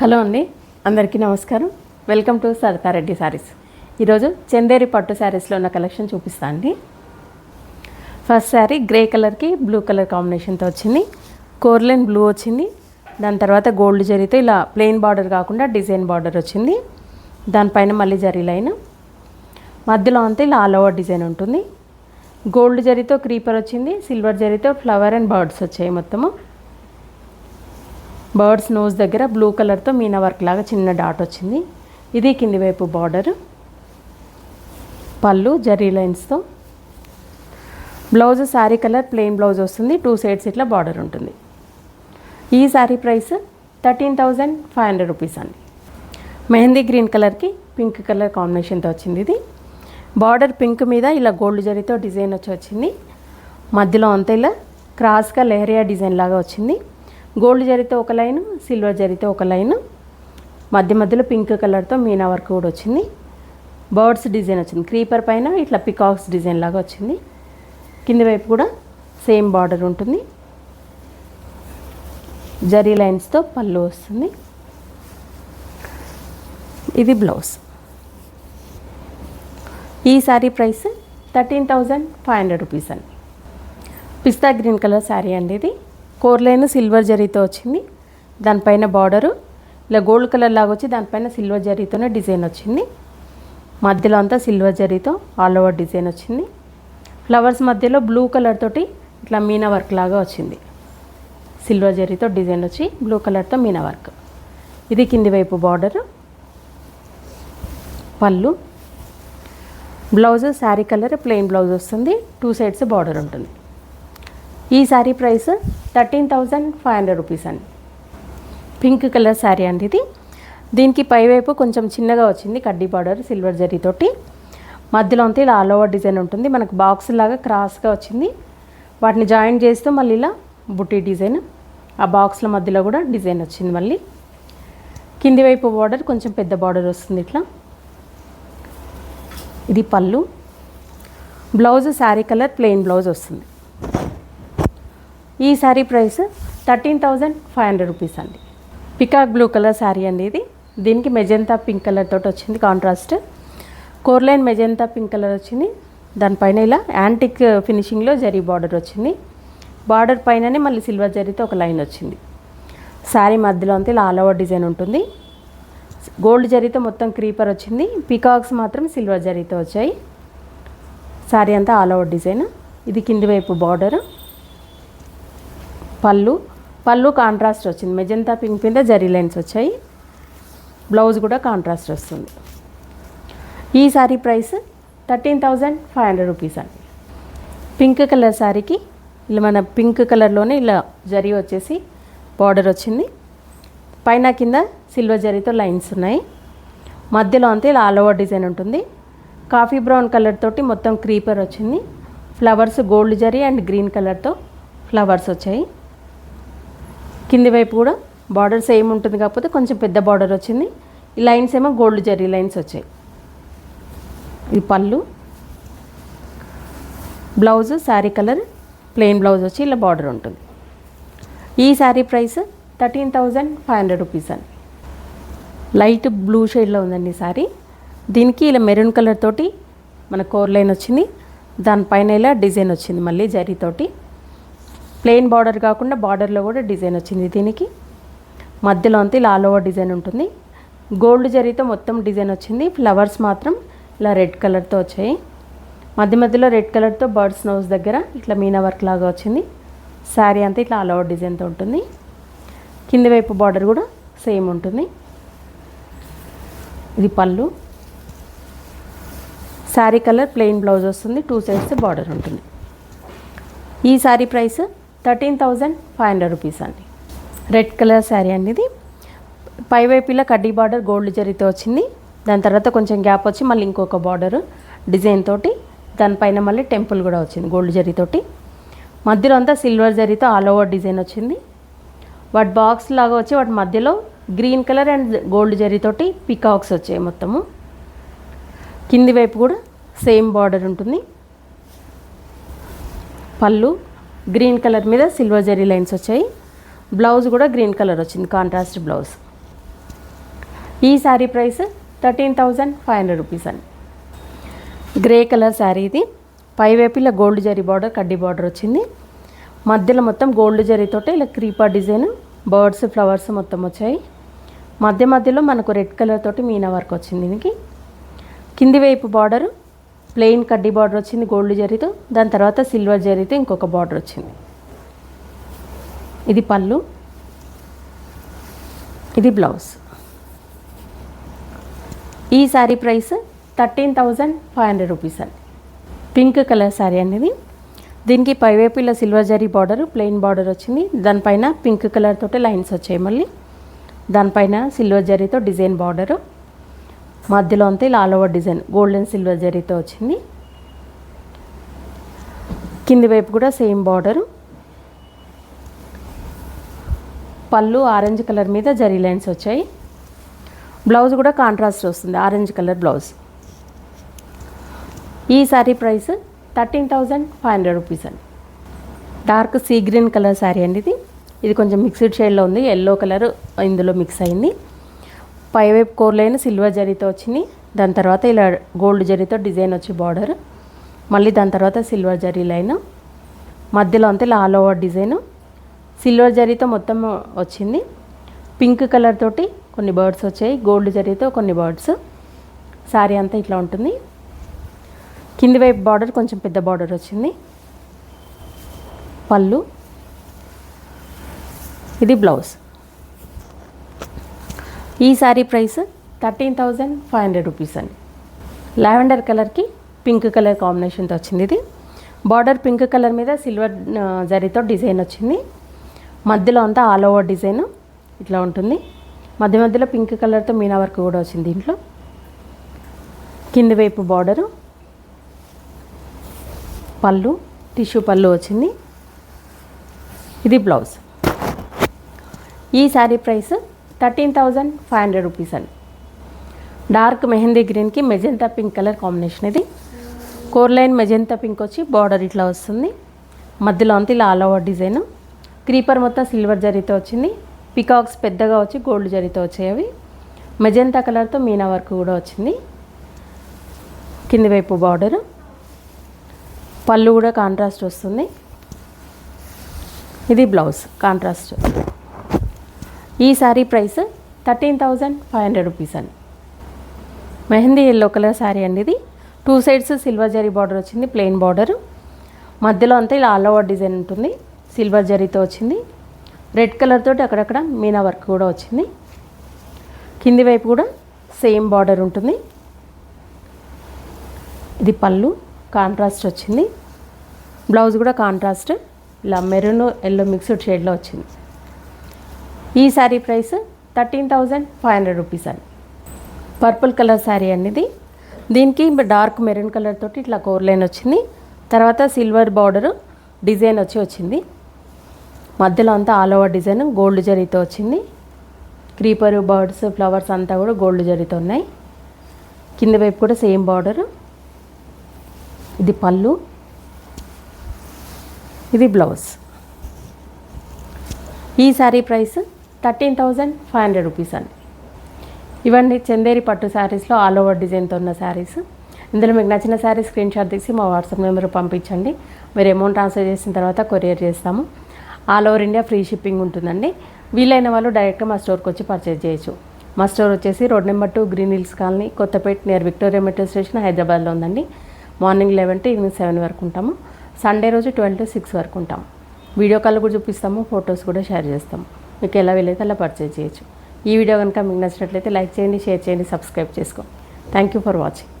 Hello అండి. అందరికీ నమస్కారం. వెల్కమ్ టు సరితారెడ్డి శారీస్ ఈరోజు చందేరి పట్టు శారీస్లో ఉన్న కలెక్షన్ చూపిస్తా అండి. ఫస్ట్ శారీ గ్రే కలర్కి బ్లూ కలర్ కాంబినేషన్తో వచ్చింది. కోర్లెన్ బ్లూ వచ్చింది. దాని తర్వాత గోల్డ్ జరీతో ఇలా ప్లెయిన్ బార్డర్ కాకుండా డిజైన్ బార్డర్ వచ్చింది. దానిపైన మళ్ళీ జరీ లైన్. మధ్యలో అంతా ఇలా ఆల్ ఓవర్ డిజైన్ ఉంటుంది. గోల్డ్ జరీతో క్రీపర్ వచ్చింది. సిల్వర్ జరీతో ఫ్లవర్ అండ్ బర్డ్స్ వచ్చాయి మొత్తము. బర్డ్స్ నోస్ దగ్గర బ్లూ కలర్తో మీనా వర్క్ లాగా చిన్న డాట్ వచ్చింది. ఇది కింది వైపు బార్డర్. పళ్ళు zari లైన్స్తో. Blouse sari colour plain blouse వస్తుంది. టూ సైడ్స్ ఇట్లా బార్డర్ ఉంటుంది. ఈ sari price thirteen thousand five hundred rupees అండి. మెహందీ గ్రీన్ కలర్కి పింక్ కలర్ కాంబినేషన్తో వచ్చింది ఇది. బార్డర్ పింక్ మీద ఇలా గోల్డ్ జరీతో డిజైన్ వచ్చి వచ్చింది. మధ్యలో అంతా ఇలా క్రాస్గా లెహరియా డిజైన్ లాగా వచ్చింది. గోల్డ్ జరితో ఒక లైన్ సిల్వర్ జరితో ఒక లైన్. మధ్య మధ్యలో పింక్ కలర్తో మీనా వర్క్ కూడా వచ్చింది. బర్డ్స్ డిజైన్ వచ్చింది. క్రీపర్ పైన ఇట్లా పికాక్స్ డిజైన్ లాగా వచ్చింది. కింది వైపు కూడా సేమ్ బార్డర్ ఉంటుంది. జరీ లైన్స్తో పళ్ళు వస్తుంది. ఇది బ్లౌజ్. ఈ sari price thirteen thousand five hundred rupees అండి. పిస్తా గ్రీన్ కలర్ శారీ అండి ఇది. కోర్లైన సిల్వర్ జరీతో వచ్చింది. దానిపైన బార్డరు. ఇలా గోల్డ్ కలర్ లాగా వచ్చి దానిపైన సిల్వర్ జరీతోనే డిజైన్ వచ్చింది. మధ్యలో అంతా సిల్వర్ జరీతో ఆల్ ఓవర్ డిజైన్ వచ్చింది. ఫ్లవర్స్ మధ్యలో బ్లూ కలర్ తోటి ఇట్లా మీనా వర్క్ లాగా వచ్చింది. సిల్వర్ జరీతో డిజైన్ వచ్చి బ్లూ కలర్తో మీనా వర్క్. ఇది కింది వైపు బార్డరు. పళ్ళు. Blouse sari colour plain blouse వస్తుంది. టూ సైడ్స్ బార్డర్ ఉంటుంది. ఈ sari price thirteen thousand five hundred rupees అండి. పింక్ కలర్ శారీ అండి ఇది. దీనికి పైవైపు కొంచెం చిన్నగా వచ్చింది కడ్డీ బార్డర్ సిల్వర్ జరీతోటి మధ్యలో అంతా ఇలా ఆల్ ఓవర్ డిజైన్ ఉంటుంది. మనకు బాక్స్ లాగా క్రాస్గా వచ్చింది. వాటిని జాయిన్ చేస్తూ మళ్ళీ ఇలా బుట్టి డిజైన్ ఆ బాక్స్ల మధ్యలో కూడా డిజైన్ వచ్చింది మళ్ళీ. కింది వైపు బార్డర్ కొంచెం పెద్ద బార్డర్ వస్తుంది ఇట్లా. ఇది పళ్ళు. Blouse sari colour plain blouse వస్తుంది. ఈ sari price thirteen thousand five hundred rupees అండి. పికాక్ బ్లూ కలర్ శారీ అండి ఇది. దీనికి మెజంతా పింక్ కలర్ తోటి వచ్చింది కాంట్రాస్ట్ కోర్లైన్ మెజంతా పింక్ కలర్ వచ్చింది. దానిపైన ఇలా యాంటిక్ ఫినిషింగ్లో జరీ బార్డర్ వచ్చింది. బార్డర్ పైననే మళ్ళీ సిల్వర్ జరీతో ఒక లైన్ వచ్చింది. శారీ మధ్యలో అంతా ఇలా ఆల్ ఓవర్ డిజైన్ ఉంటుంది. గోల్డ్ జరీతో మొత్తం క్రీపర్ వచ్చింది. పికాక్స్ మాత్రం సిల్వర్ జరీతో వచ్చాయి. శారీ అంతా ఆల్ ఓవర్ డిజైన్ ఇది కింది వైపు బార్డర్ పళ్ళు పళ్ళు కాంట్రాస్ట్ వచ్చింది. మెజంతా పింక్ మీద జరీ లైన్స్ వచ్చాయి. బ్లౌజ్ కూడా కాంట్రాస్ట్ వస్తుంది. ఈ sari price thirteen thousand five hundred rupees అండి. పింక్ కలర్ శారీకి ఇలా మన పింక్ కలర్లోనే ఇలా జరీ వచ్చేసి బార్డర్ వచ్చింది. పైన కింద సిల్వర్ జరీతో లైన్స్ ఉన్నాయి. మధ్యలో అంతా ఇలా ఆల్ ఓవర్ డిజైన్ ఉంటుంది. కాఫీ బ్రౌన్ కలర్ తోటి మొత్తం క్రీపర్ వచ్చింది. Flowers gold zari and green కలర్తో ఫ్లవర్స్ వచ్చాయి. కింది వైపు కూడా బార్డర్ సేమ్ ఉంటుంది కాకపోతే కొంచెం పెద్ద బార్డర్ వచ్చింది. ఈ లైన్స్ ఏమో గోల్డ్ జరీ లైన్స్ వచ్చాయి. ఇది పళ్ళు blouse sari colour plain blouse వచ్చి ఇలా బార్డర్ ఉంటుంది. ఈ sari price thirteen thousand five hundred rupees అండి. లైట్ బ్లూ షేడ్లో ఉందండి శారీ. దీనికి ఇలా మెరూన్ కలర్ తోటి మన కోర్ లైన్ వచ్చింది. దానిపైన ఇలా డిజైన్ వచ్చింది మళ్ళీ జరీతోటి ప్లెయిన్ బార్డర్ కాకుండా బార్డర్లో కూడా డిజైన్ వచ్చింది దీనికి. మధ్యలో అంతా ఇలా ఆల్ ఓవర్ డిజైన్ ఉంటుంది. గోల్డ్ జరీతో మొత్తం డిజైన్ వచ్చింది. ఫ్లవర్స్ మాత్రం ఇలా రెడ్ కలర్తో వచ్చాయి. మధ్య మధ్యలో రెడ్ కలర్తో బర్డ్స్ నోస్ దగ్గర ఇట్లా మీనా వర్క్ లాగా వచ్చింది. శారీ అంతా ఇట్లా ఆల్ ఓవర్ డిజైన్తో ఉంటుంది. కింది వైపు బార్డర్ కూడా సేమ్ ఉంటుంది. ఇది పళ్ళు. శారీ కలర్ ప్లెయిన్ బ్లౌజ్ వస్తుంది. టూ సైడ్స్ బార్డర్ ఉంటుంది. ఈ sari price thirteen thousand five hundred rupees అండి. రెడ్ కలర్ శారీ అండి ఇది పైవైపు ఇలా కడ్డీ బార్డర్ గోల్డ్ జరీతో వచ్చింది. దాని తర్వాత కొంచెం గ్యాప్ వచ్చి మళ్ళీ ఇంకొక బార్డర్ డిజైన్ తోటి దానిపైన మళ్ళీ టెంపుల్ కూడా వచ్చింది గోల్డ్ జరీతోటి మధ్యలో అంతా సిల్వర్ జరీతో ఆల్ ఓవర్ డిజైన్ వచ్చింది. వాటి బాక్స్ లాగా వచ్చి వాటి మధ్యలో గ్రీన్ కలర్ అండ్ గోల్డ్ జరీతోటి పికాక్స్ వచ్చాయి మొత్తము. కింది వైపు కూడా సేమ్ బార్డర్ ఉంటుంది. పళ్ళు గ్రీన్ కలర్ మీద సిల్వర్ జరీ లైన్స్ వచ్చాయి. బ్లౌజ్ కూడా గ్రీన్ కలర్ వచ్చింది కాంట్రాస్ట్ బ్లౌజ్. ఈ sari price thirteen thousand five hundred rupees అండి. గ్రే కలర్ శారీ ఇది. ఇలా గోల్డ్ జరీ బార్డర్ కడ్డీ బార్డర్ వచ్చింది. మధ్యలో మొత్తం గోల్డ్ జరీతోటే ఇలా క్రీపర్ డిజైన్ బర్డ్స్ ఫ్లవర్స్ మొత్తం వచ్చాయి. మధ్య మధ్యలో మనకు రెడ్ కలర్ తోటి మీనా వర్క్ వచ్చింది దీనికి. కింది వైపు బార్డరు ప్లెయిన్ కడ్డీ బార్డర్ వచ్చింది గోల్డ్ జరీతో. దాని తర్వాత సిల్వర్ జరీతో ఇంకొక బార్డర్ వచ్చింది. ఇది పళ్ళు. ఇది బ్లౌజ్. ఈ sari price thirteen thousand five hundred rupees అండి. పింక్ కలర్ శారీ అనేది. దీనికి పైవైపు ఇలా silver zari border plain border వచ్చింది. దానిపైన పింక్ కలర్ తోటి లైన్స్ వచ్చాయి మళ్ళీ. దానిపైన సిల్వర్ జరీతో డిజైన్ బార్డరు. మధ్యలో అంతా ఇలా all over design golden silver జరీతో వచ్చింది. కింది వైపు కూడా సేమ్ బార్డరు పళ్ళు ఆరెంజ్ కలర్ మీద జరీ లైన్స్ వచ్చాయి. బ్లౌజ్ కూడా కాంట్రాస్ట్ వస్తుంది ఆరెంజ్ కలర్ బ్లౌజ్ ఈ sari price thirteen thousand five hundred rupees అండి. Dark sea green colour sari అండి ఇది. ఇది కొంచెం మిక్స్డ్ షేడ్లో ఉంది ఎల్లో కలర్ ఇందులో మిక్స్ అయింది. పైవైపు కోర్ లైన్ సిల్వర్ జరీతో వచ్చింది దాని తర్వాత ఇలా గోల్డ్ జరీతో డిజైన్ వచ్చి బార్డర్. మళ్ళీ దాని తర్వాత సిల్వర్ జరీ లైన్. మధ్యలో అంతా ఇలా ఆల్ ఓవర్ డిజైన్. సిల్వర్ జరీతో మొత్తం వచ్చింది. పింక్ కలర్ తోటి కొన్ని బర్డ్స్ వచ్చాయి. గోల్డ్ జరీతో కొన్ని బర్డ్స్. శారీ అంతా ఇట్లా ఉంటుంది. కింది వైపు బార్డర్ కొంచెం పెద్ద బార్డర్ వచ్చింది. పళ్ళు. ఇది బ్లౌజ్. ఈ sari price thirteen thousand five hundred rupees అండి. లావెండర్ కలర్కి పింక్ కలర్ కాంబినేషన్తో వచ్చింది ఇది బార్డర్ పింక్ కలర్ మీద సిల్వర్ జరీతో డిజైన్ వచ్చింది. మధ్యలో అంతా ఆల్ ఓవర్ డిజైన్ ఇట్లా ఉంటుంది. మధ్య మధ్యలో పింక్ కలర్తో మీనా వర్క్ కూడా వచ్చింది దీంట్లో. కింది వైపు బార్డరు. పళ్ళు టిష్యూ పళ్ళు వచ్చింది. ఇది బ్లౌజ్. ఈ sari price thirteen thousand five hundred rupees అండి. డార్క్ మెహందీ గ్రీన్కి మెజెంతా పింక్ కలర్ కాంబినేషన్ ఇది. కోర్ లైన్ మెజెంతా పింక్ వచ్చి బార్డర్ ఇట్లా వస్తుంది. మధ్యలో అంతా ఇలా ఆల్ ఓవర్ డిజైన్. క్రీపర్ మొత్తం సిల్వర్ జరీతో వచ్చింది. పికాక్స్ పెద్దగా వచ్చి గోల్డ్ జరీతో వచ్చాయి అవి. మెజెంతా కలర్తో మీనా వర్క్ కూడా వచ్చింది. కింది వైపు బార్డర్. పళ్ళు కూడా కాంట్రాస్ట్ వస్తుంది. ఇది బ్లౌజ్ కాంట్రాస్ట్. ఈ sari price thirteen thousand five hundred rupees అండి. మెహందీ ఎల్లో కలర్ శారీ అండి ఇది. Two sides silver zari border వచ్చింది ప్లెయిన్ బార్డర్. మధ్యలో అంతా ఇలా ఆల్ ఓవర్ డిజైన్ ఉంటుంది సిల్వర్ జరీతో వచ్చింది. రెడ్ కలర్ తోటి అక్కడక్కడ మీనా వర్క్ కూడా వచ్చింది. కింది వైపు కూడా సేమ్ బార్డర్ ఉంటుంది. ఇది పళ్ళు కాంట్రాస్ట్ వచ్చింది. బ్లౌజ్ కూడా కాంట్రాస్ట్ ఇలా మెరూన్ ఎల్లో మిక్స్డ్ షేడ్లో వచ్చింది. ఈ sari price thirteen thousand five hundred rupees అండి. పర్పుల్ కలర్ శారీ అనేది దీనికి డార్క్ మెరూన్ కలర్ తోటి ఇట్లా కోర్ లైన్ వచ్చింది. తర్వాత సిల్వర్ బార్డర్ డిజైన్ వచ్చి వచ్చింది. మధ్యలో అంతా ఆల్ ఓవర్ డిజైన్ గోల్డ్ జరీతో వచ్చింది. క్రీపర్ బర్డ్స్ ఫ్లవర్స్ అంతా కూడా గోల్డ్ జరీతో ఉన్నాయి. కింద వైపు కూడా సేమ్ బార్డర్. ఇది పళ్ళు. ఇది బ్లౌజ్. ఈ sari price thirteen thousand five hundred rupees అండి. ఇవన్నీ చందేరి పట్టు శారీస్లో ఆల్ ఓవర్ డిజైన్తో ఉన్న శారీస్ ఇందులో మీకు నచ్చిన శారీ స్క్రీన్ షాట్ తీసి మా వాట్సాప్ నెంబర్ పంపించండి. మీరు అమౌంట్ ట్రాన్స్ఫర్ చేసిన తర్వాత కొరియర్ చేస్తాము. All over India free shipping ఉంటుందండి. వీలైన వాళ్ళు డైరెక్ట్గా మా స్టోర్కి వచ్చి పర్చేజ్ చేయొచ్చు. మా స్టోర్ వచ్చేసి road number two Green Hills Colony Kothapet near Victoria metro station హైదరాబాద్లో ఉందండి. Morning eleven to evening seven వరకు ఉంటాము. సండే రోజు ట్వెల్వ్ టు సిక్స్ వరకు ఉంటాము. వీడియో కాల్ కూడా చూపిస్తాము ఫొటోస్ కూడా షేర్ చేస్తాము. మీకు ఎలా వీలైతే అలా పర్చేజ్ చేయొచ్చు. ఈ వీడియో కనుక మీకు నచ్చినట్లయితే లైక్ చేయండి షేర్ చేయండి సబ్స్క్రైబ్ చేసుకోండి. Thank you for watching